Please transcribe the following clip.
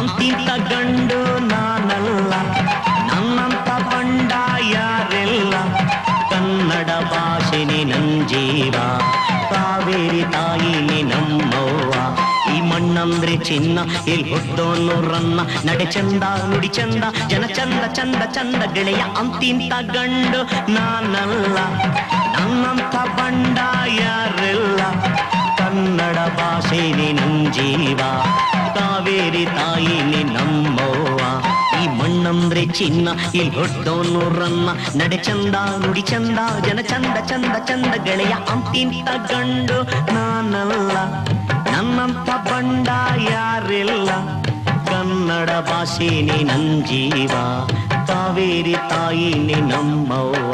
ಅಂತಿಂತ ಗಂಡು ನಾನಲ್ಲ, ನನ್ನಂತ ಬಂಡ ಯಾರೆಲ್ಲ? ಕನ್ನಡ ಭಾಷೆನೆ ನಂಜೀವ ಜೀವ ಕಾವೇರಿ ತಾಯಿನಿ ನಮ್ಮವ್ವ ಈ ಮಣ್ಣಂದ್ರೆ ಚಿನ್ನ, ಇಲ್ಲಿ ಹುಟ್ಟೋನು ರನ್ನ, ನಡೆ ಚಂದ, ನುಡಿ ಚಂದ, ಜನ ಚಂದ ಚಂದ ಚಂದ ಗೆಳೆಯ ಅಂತಿಂತ ಗಂಡು ನಾನಲ್ಲ, ನನ್ನಂತ ಬಂಡ ಯಾರೆಲ್ಲ? ಕನ್ನಡ ಭಾಷೆನೆ ನನ್ ಜೀವ ತಾಯಿ ನೀ ನಮ್ಮವ್ವ. ಈ ಮಣ್ಣಂದ್ರೆ ಚಿನ್ನ ಇಲ್ಲಿ ಹೊಟ್ಟೋನು ರನ್ನ. ನಡೆ ಚಂದ, ನುಡಿ ಚಂದ, ಜನ ಚಂದ ಚಂದ ಚಂದ, ಗೆಳೆಯ ಅಂತಿಂತ ಗಂಡು ನಾನಲ್ಲ. ನನ್ನಂತ ಬಂಡ ಯಾರಿಲ್ಲ. ಕನ್ನಡ ಭಾಷೆನೆ ನನ್ ಜೀವ. ಕಾವೇರಿ ತಾಯಿನಿ ನಮ್ಮವ್ವ.